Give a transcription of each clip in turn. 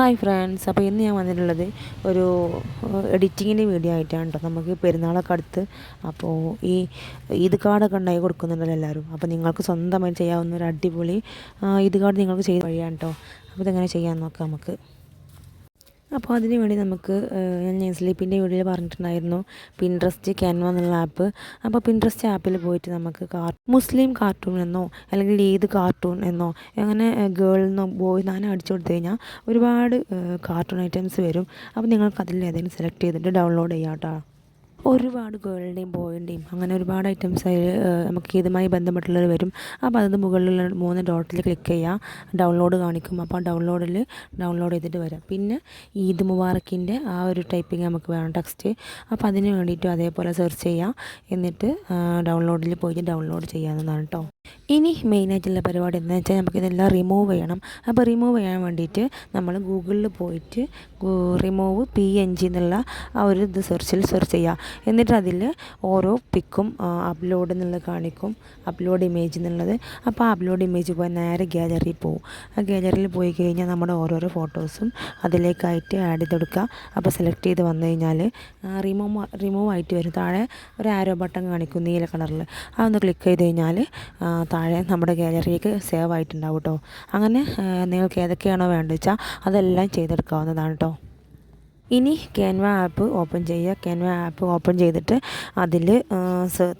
Hi friends അപ്പോൾ ഇന്ന് ഞാൻ വന്നിട്ടുള്ളത് ഒരു എഡിറ്റിങ്ങിന്റെ വീഡിയോ ആയിട്ടാണ് കേട്ടോ. നമുക്ക് പെരുന്നാളൊക്കെ അടുത്ത് അപ്പോൾ ഈ ഈദ് കാർഡൊക്കെ ഉണ്ടായി കൊടുക്കുന്നുണ്ടല്ലോ എല്ലാവരും. അപ്പോൾ നിങ്ങൾക്ക് സ്വന്തമായി ചെയ്യാവുന്ന ഒരു അടിപൊളി ഈദ് കാർഡ് നിങ്ങൾക്ക് ചെയ്ത് വഴിയാണ് കേട്ടോ. അപ്പോൾ ഇതെങ്ങനെ ചെയ്യാൻ നോക്കാം നമുക്ക്. അപ്പോൾ അതിന് വേണ്ടി നമുക്ക് ഞാൻ നെസ്ലീപ്പിന്റെ വീഡിയോയിൽ പറഞ്ഞിട്ടുണ്ടായിരുന്നു. പിൻട്രസ്റ്റ് ക്യാൻവ എന്നുള്ള ആപ്പ് അപ്പോൾ പിൻട്രസ്റ്റ് ആപ്പിൽ പോയിട്ട് നമുക്ക് കാർ മുസ്ലിം കാർട്ടൂൺ എന്നോ അല്ലെങ്കിൽ ഏത് കാർട്ടൂൺ എന്നോ അങ്ങനെ ഗേൾ എന്നോ ബോയ് അങ്ങനെ അടിച്ചു കൊടുത്തു കഴിഞ്ഞാൽ ഒരുപാട് കാർട്ടൂൺ ഐറ്റംസ് വരും. അപ്പോൾ നിങ്ങൾക്ക് അതിൽ ഏതെങ്കിലും സെലക്ട് ചെയ്തിട്ട് ഡൗൺലോഡ് ചെയ്യാം കേട്ടോ. ഒരുപാട് ഗേളിന്റെയും ബോയിന്റെയും അങ്ങനെ ഒരുപാട് ഐറ്റംസ് അതിൽ നമുക്ക് ഇതുമായി ബന്ധപ്പെട്ടുള്ളവർ വരും. അപ്പോൾ അതിന് മുകളിലുള്ള മൂന്ന് ഡോട്ടിൽ ക്ലിക്ക് ചെയ്യുക ഡൗൺലോഡ് കാണിക്കും. അപ്പോൾ ഡൗൺലോഡിൽ ഡൗൺലോഡ് ചെയ്തിട്ട് വരാം. പിന്നെ ഈദ് മുബാറക്കിന്റെ ആ ഒരു ടൈപ്പിംഗ് നമുക്ക് വേണം. ടെക്സ്റ്റ് അപ്പോൾ അതിന് വേണ്ടിയിട്ടും അതേപോലെ സെർച്ച് ചെയ്യാം. എന്നിട്ട് ഡൗൺലോഡിൽ പോയിട്ട് ഡൗൺലോഡ് ചെയ്യാവുന്നതാണ് കേട്ടോ ഇനി മെയിനായിട്ടുള്ള പരിപാടി എന്താണെന്ന് വെച്ചാൽ നമുക്കിതെല്ലാം റിമൂവ് ചെയ്യണം. അപ്പോൾ റിമൂവ് ചെയ്യാൻ വേണ്ടിയിട്ട് നമ്മൾ ഗൂഗിളിൽ പോയിട്ട് റിമൂവ് പി എൻ ജി എന്നുള്ള ആ ഒരു ഇത് സെർച്ചിൽ സെർച്ച് ചെയ്യുക എന്നിട്ട് അതിൽ ഓരോ പിക്കും അപ്ലോഡ് എന്നുള്ളത് കാണിക്കും അപ്ലോഡ് ഇമേജ് എന്നുള്ളത്. അപ്പോൾ ആ അപ്ലോഡ് ഇമേജ് പോയി നേരെ ഗ്യാലറിയിൽ പോകും ആ ഗ്യാലറിയിൽ പോയി കഴിഞ്ഞാൽ നമ്മുടെ ഓരോരോ ഫോട്ടോസും അതിലേക്കായിട്ട് ആഡ് ചെയ്ത് കൊടുക്കുക അപ്പോൾ സെലക്ട് ചെയ്ത് വന്നു കഴിഞ്ഞാൽ റിമൂവ് റിമൂവ് ആയിട്ട് വരും. താഴെ ഒരു ആരോ ബട്ടൺ കാണിക്കും നീല കളറിൽ അതൊന്ന് ക്ലിക്ക് ചെയ്ത് കഴിഞ്ഞാൽ താഴെ നമ്മുടെ ഗാലറിക്ക് സേവ് ആയിട്ടുണ്ടാവും കേട്ടോ അങ്ങനെ നിങ്ങൾക്ക് ഏതൊക്കെയാണോ വേണ്ടത് വെച്ചാൽ അതെല്ലാം ചെയ്തെടുക്കാവുന്നതാണ് കേട്ടോ ഇനി ക്യാൻവ ആപ്പ് ഓപ്പൺ ചെയ്യുക. ക്യാൻവ ആപ്പ് ഓപ്പൺ ചെയ്തിട്ട് അതിൽ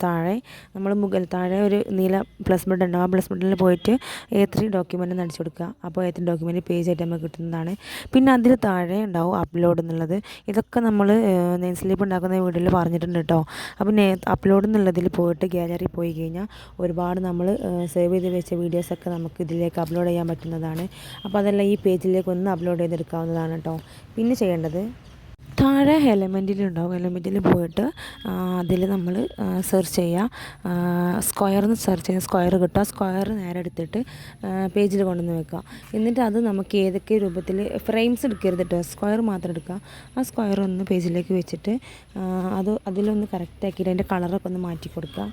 താഴെ നമ്മൾ മുകൾ താഴെ ഒരു നീല പ്ലസ് ബട്ടൺ ഉണ്ടാവും ആ പ്ലസ് ബട്ടണിൽ പോയിട്ട് എ ഡോക്യുമെന്റ് നടിച്ചു കൊടുക്കുക. അപ്പോൾ എ ത്രീ ഡോക്യുമെന്റ് പേജ് ആയിട്ട് നമുക്ക് കിട്ടുന്നതാണ്. പിന്നെ അതിൽ താഴെ ഉണ്ടാവും അപ്ലോഡ് എന്നുള്ളത്. ഇതൊക്കെ നമ്മൾ നെയിം സ്ലീപ്പ് ഉണ്ടാക്കുന്ന വീഡിയോയിൽ പറഞ്ഞിട്ടുണ്ട് കേട്ടോ. അപ്പോൾ അപ്ലോഡ് എന്നുള്ളതിൽ പോയിട്ട് ഗാലറി പോയി കഴിഞ്ഞാൽ ഒരുപാട് നമ്മൾ സേവ് ചെയ്ത് വെച്ച വീഡിയോസൊക്കെ നമുക്ക് ഇതിലേക്ക് അപ്ലോഡ് ചെയ്യാൻ പറ്റുന്നതാണ്. അപ്പോൾ അതെല്ലാം ഈ പേജിലേക്ക് ഒന്ന് അപ്ലോഡ് ചെയ്തെടുക്കാവുന്നതാണ് കേട്ടോ. പിന്നെ ചെയ്യേണ്ടത് താഴെ എലമെന്റിലുണ്ടാവും എലമെന്റിൽ പോയിട്ട് അതിൽ നമ്മൾ സെർച്ച് ചെയ്യുക സ്ക്വയർ എന്ന് സെർച്ച് ചെയ്യുക സ്ക്വയർ കിട്ടുക. സ്ക്വയർ നേരെ എടുത്തിട്ട് പേജിൽ കൊണ്ടുവന്ന് വെക്കുക. എന്നിട്ട് അത് നമുക്ക് ഏതൊക്കെ രൂപത്തിൽ ഫ്രെയിംസ് എടുക്കരുത് കേട്ടോ സ്ക്വയർ മാത്രം എടുക്കുക. ആ സ്ക്വയർ ഒന്ന് പേജിലേക്ക് വെച്ചിട്ട് അത് അതിലൊന്ന് കറക്റ്റ് ആക്കിയിട്ട് അതിന്റെ കളറൊക്കെ ഒന്ന് മാറ്റി കൊടുക്കുക.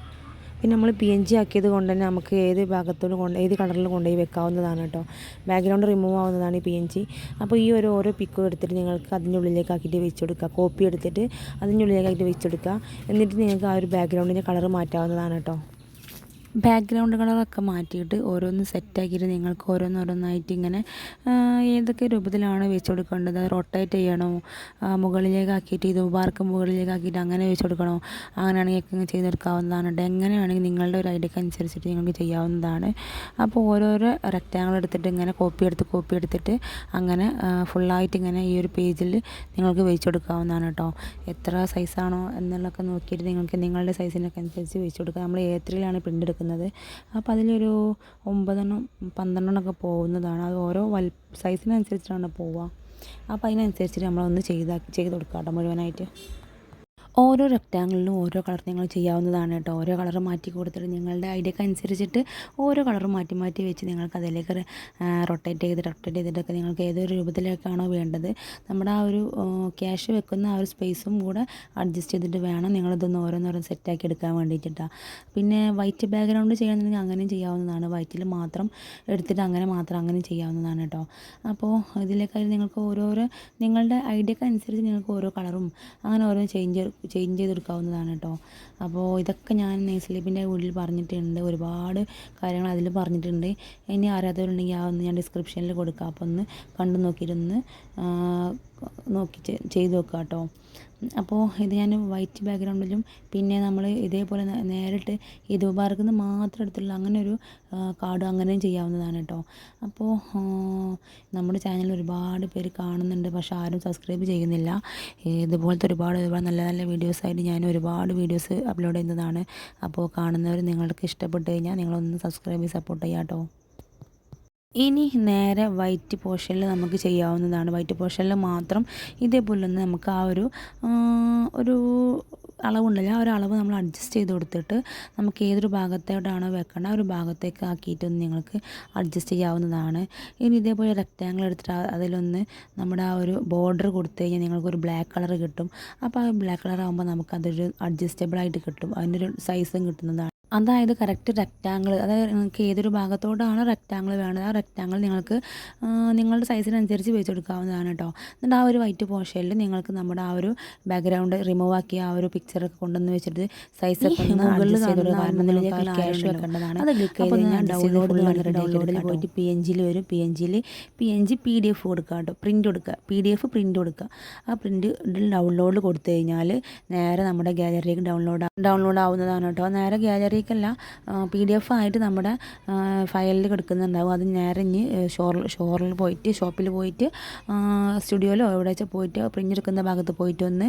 പിന്നെ നമ്മൾ പി എൻ ജി ആക്കിയത് കൊണ്ട് തന്നെ നമുക്ക് ഏത് ഭാഗത്തോട് കൊണ്ട് ഏത് കളറിൽ കൊണ്ടുപോയി വെക്കാവുന്നതാണ് കേട്ടോ. ബാക്ക്ഗ്രൗണ്ട് റിമൂവ് ആവുന്നതാണ് ഈ പി എൻ ജി. അപ്പോൾ ഈ ഒരു ഓരോ പിക്കും എടുത്തിട്ട് നിങ്ങൾക്ക് അതിന്റെ ഉള്ളിലേക്ക് ആക്കിയിട്ട് വെച്ച് കൊടുക്കുക കോപ്പി എടുത്തിട്ട് അതിന്റെ ഉള്ളിലേക്ക് ആക്കിയിട്ട് വെച്ച് കൊടുക്കുക എന്നിട്ട് നിങ്ങൾക്ക് ആ ഒരു ബാക്ക്ഗ്രൗണ്ടിന്റെ കളർ മാറ്റാവുന്നതാണ് കേട്ടോ. ബാക്ക്ഗ്രൗണ്ട് കളറൊക്കെ മാറ്റിയിട്ട് ഓരോന്ന് സെറ്റാക്കിയിട്ട് നിങ്ങൾക്ക് ഓരോന്നോരോന്നായിട്ട് ഇങ്ങനെ ഏതൊക്കെ രൂപത്തിലാണ് വെച്ച് കൊടുക്കേണ്ടത് റൊട്ടേറ്റ് ചെയ്യണോ? മുകളിലേക്കാക്കിയിട്ട് ഇത് ബാർക്ക് മുകളിലേക്ക് ആക്കിയിട്ട് അങ്ങനെ വെച്ച് കൊടുക്കണോ അങ്ങനെയാണെങ്കിൽ ഒക്കെ ചെയ്തെടുക്കാവുന്നതാണ് എങ്ങനെ വേണമെങ്കിൽ നിങ്ങളുടെ ഒരു ഐഡിയക്ക് അനുസരിച്ചിട്ട് നിങ്ങൾക്ക് ചെയ്യാവുന്നതാണ്. അപ്പോൾ ഓരോരോ റെക്റ്റാങ്കിൾ എടുത്തിട്ട് ഇങ്ങനെ കോപ്പി എടുത്ത് കോപ്പി എടുത്തിട്ട് അങ്ങനെ ഫുള്ളായിട്ട് ഇങ്ങനെ ഈ ഒരു പേജിൽ നിങ്ങൾക്ക് വെച്ച് കൊടുക്കാവുന്നതാണ് കേട്ടോ. എത്ര സൈസാണോ എന്നുള്ളതൊക്കെ നോക്കിയിട്ട് നിങ്ങൾക്ക് നിങ്ങളുടെ സൈസിനൊക്കെ അനുസരിച്ച് വെച്ച് കൊടുക്കുക നമ്മൾ ഏത്രയിലാണ് പ്രിന്റ് എടുക്കുന്നത്. എടുക്കുന്നത്. അപ്പോൾ അതിലൊരു ഒമ്പതെണ്ണം പന്ത്രണ്ടെണ്ണമൊക്കെ പോകുന്നതാണ്. അത് ഓരോ വൽ സൈസിനനുസരിച്ചിട്ടാണ് പോവുക. അപ്പോൾ അതിനനുസരിച്ചിട്ട് നമ്മളൊന്ന് ചെയ്താ ചെയ്ത് കൊടുക്കാം കേട്ടോ മുഴുവനായിട്ട്. ഓരോ റെക്റ്റാങ്കിളിലും ഓരോ കളർ നിങ്ങൾ ചെയ്യാവുന്നതാണ് കേട്ടോ. ഓരോ കളർ മാറ്റി കൊടുത്തിട്ട് നിങ്ങളുടെ ഐഡിയക്ക് അനുസരിച്ചിട്ട് ഓരോ കളർ മാറ്റി മാറ്റി വെച്ച് നിങ്ങൾക്ക് അതിലേക്ക് റൊട്ടേറ്റ് ചെയ്ത് റൊട്ടേറ്റ് ചെയ്തിട്ടൊക്കെ നിങ്ങൾക്ക് ഏതൊരു രൂപത്തിലേക്കാണോ വേണ്ടത്. നമ്മുടെ ആ ഒരു ക്യാഷ് വെക്കുന്ന ആ ഒരു സ്പേസും കൂടെ അഡ്ജസ്റ്റ് ചെയ്തിട്ട് വേണം നിങ്ങളിതൊന്ന് ഓരോന്നോരോന്ന് സെറ്റാക്കി എടുക്കാൻ വേണ്ടിയിട്ടാണ് പിന്നെ വൈറ്റ് ബാക്ക്ഗ്രൗണ്ട് ചെയ്യണമെന്നുണ്ടെങ്കിൽ അങ്ങനെയും ചെയ്യാവുന്നതാണ്. വൈറ്റിൽ മാത്രം എടുത്തിട്ട് അങ്ങനെ മാത്രം അങ്ങനെ ചെയ്യാവുന്നതാണ് കേട്ടോ. അപ്പോൾ ഇതിലേക്കായി നിങ്ങൾക്ക് ഓരോരോ നിങ്ങളുടെ ഐഡിയക്ക് അനുസരിച്ച് നിങ്ങൾക്ക് ഓരോ കളറും അങ്ങനെ ഓരോ ചേഞ്ച് ചേഞ്ച് ചെയ്തെടുക്കാവുന്നതാണ് കേട്ടോ അപ്പോൾ ഇതൊക്കെ ഞാൻ നെയ്സ്ലീപ്പിന്റെ വീട്ടിൽ പറഞ്ഞിട്ടുണ്ട്. ഒരുപാട് കാര്യങ്ങൾ അതിൽ പറഞ്ഞിട്ടുണ്ട്. ഇനി അറിയാത്തവരുണ്ടെങ്കിൽ ആ ഒന്ന് ഞാൻ ഡിസ്ക്രിപ്ഷനിൽ കൊടുക്കാം. അപ്പോൾ ഒന്ന് കണ്ടു നോക്കിയിരുന്ന് നോക്കി ചെയ്ത് നോക്കുക കേട്ടോ അപ്പോൾ ഇത് ഞാൻ വൈറ്റ് ബാക്ക്ഗ്രൗണ്ടിലും പിന്നെ നമ്മൾ ഇതേപോലെ നേരിട്ട് ഇത് ദുബാർക്ക് നിന്ന് മാത്രം എടുത്തിട്ടുള്ള അങ്ങനെ ഒരു കാർഡ് അങ്ങനെയും ചെയ്യാവുന്നതാണ് കേട്ടോ അപ്പോൾ നമ്മുടെ ചാനൽ ഒരുപാട് പേര് കാണുന്നുണ്ട് പക്ഷെ ആരും സബ്സ്ക്രൈബ് ചെയ്യുന്നില്ല. ഇതുപോലത്തെ ഒരുപാട് ഒരുപാട് നല്ല നല്ല വീഡിയോസായിട്ട് ഞാൻ ഒരുപാട് വീഡിയോസ് അപ്ലോഡ് ചെയ്യുന്നതാണ്. അപ്പോൾ കാണുന്നവർ നിങ്ങൾക്ക് ഇഷ്ടപ്പെട്ട് കഴിഞ്ഞാൽ നിങ്ങളൊന്ന് സബ്സ്ക്രൈബ് ചെയ്ത് സപ്പോർട്ട് ചെയ്യാം കേട്ടോ ഇനി നേരെ വൈറ്റ് പോർഷനിൽ നമുക്ക് ചെയ്യാവുന്നതാണ്. വൈറ്റ് പോർഷനിൽ മാത്രം ഇതേപോലെ തന്നെ നമുക്ക് ആ ഒരു ഒരു അളവുണ്ടല്ലോ. ആ ഒരു അളവ് നമ്മൾ അഡ്ജസ്റ്റ് ചെയ്ത് കൊടുത്തിട്ട് നമുക്ക് ഏതൊരു ഭാഗത്തോട്ടാണോ വെക്കേണ്ടത് ആ ഒരു ഭാഗത്തേക്ക് ആക്കിയിട്ടൊന്ന് നിങ്ങൾക്ക് അഡ്ജസ്റ്റ് ചെയ്യാവുന്നതാണ്. ഇനി ഇതേപോലെ റെക്റ്റാങ്കിൾ എടുത്തിട്ട് അതിലൊന്ന് നമ്മുടെ ആ ഒരു ബോർഡർ കൊടുത്തു കഴിഞ്ഞാൽ നിങ്ങൾക്കൊരു ബ്ലാക്ക് കളർ കിട്ടും. അപ്പോൾ ആ ബ്ലാക്ക് കളർ ആകുമ്പോൾ നമുക്കതൊരു അഡ്ജസ്റ്റബിൾ ആയിട്ട് കിട്ടും. അതിന്റെ ഒരു സൈസും കിട്ടുന്നതാണ്. അതായത് കറക്റ്റ് റെക്റ്റാങ്കിൾ അതായത് നിങ്ങൾക്ക് ഏതൊരു ഭാഗത്തോടാണ് റെക്റ്റാങ്കിൾ വേണ്ടത് ആ റെക്റ്റാങ്കിൾ നിങ്ങൾക്ക് നിങ്ങളുടെ സൈസിനനുസരിച്ച് വെച്ച് കൊടുക്കാവുന്നതാണ് കേട്ടോ എന്നിട്ട് ആ ഒരു വൈറ്റ് പോർഷനിൽ നിങ്ങൾക്ക് നമ്മുടെ ആ ഒരു ബാക്ക്ഗ്രൗണ്ട് റിമൂവ് ആക്കി ആ ഒരു പിക്ചറൊക്കെ കൊണ്ടുവന്ന് വെച്ചിട്ട് സൈസൊക്കെ മുകളിൽ കാരണം നിങ്ങൾക്ക് ക്യാഷ്. വെക്കേണ്ടതാണ്. അത് ചെയ്ത് ഞാൻ ഡൗൺലോഡ് ഡൗൺലോഡിൽ എടുക്കാം പോയിട്ട് പി എൻ ജിയിൽ വരും പി എൻ ജിയിൽ P N G P D F കൊടുക്കുക കേട്ടോ പ്രിന്റ് കൊടുക്കുക. പി ഡി എഫ് പ്രിന്റ് കൊടുക്കുക. ആ പ്രിന്റ് ഡൗൺലോഡ് കൊടുത്തു കഴിഞ്ഞാൽ നേരെ നമ്മുടെ ഗാലറിയിലേക്ക് ഡൗൺലോഡ് ഡൗൺലോഡ് ആവുന്നതാണ് കേട്ടോ നേരെ ഗാലറിക്കല്ല പി ഡി എഫ് ആയിട്ട് നമ്മുടെ ഫയലിൽ കിടക്കുന്നുണ്ടാവും. അത് ഞരഞ്ഞ് ഷോർ ഷോറിൽ പോയിട്ട് ഷോപ്പിൽ പോയിട്ട് സ്റ്റുഡിയോയിലോ എവിടെ വെച്ചാൽ പോയിട്ട് പ്രിന്റ് എടുക്കുന്ന ഭാഗത്ത് പോയിട്ട് ഒന്ന്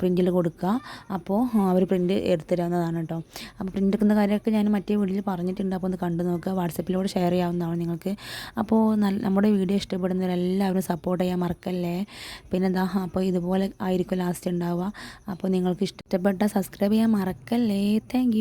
പ്രിന്റിൽ കൊടുക്കുക. അപ്പോൾ അവർ പ്രിന്റ് എടുത്തരാവുന്നതാണ് കേട്ടോ അപ്പോൾ പ്രിന്റ് എടുക്കുന്ന കാര്യമൊക്കെ ഞാൻ മറ്റേ വീട്ടിൽ പറഞ്ഞിട്ടുണ്ട്. അപ്പോൾ ഒന്ന് കണ്ടു നോക്കുക. വാട്സപ്പിലൂടെ ഷെയർ ചെയ്യാവുന്നതാണ് നിങ്ങൾക്ക്. അപ്പോൾ നമ്മുടെ വീഡിയോ ഇഷ്ടപ്പെടുന്നവരെല്ലാവരും സപ്പോർട്ട് ചെയ്യാൻ മറക്കല്ലേ? പിന്നെ എന്താ അപ്പോൾ ഇതുപോലെ ആയിരിക്കും ലാസ്റ്റ് ഉണ്ടാവുക. അപ്പോൾ നിങ്ങൾക്ക് ഇഷ്ടപ്പെട്ട സബ്സ്ക്രൈബ് ചെയ്യാൻ മറക്കല്ലേ? താങ്ക്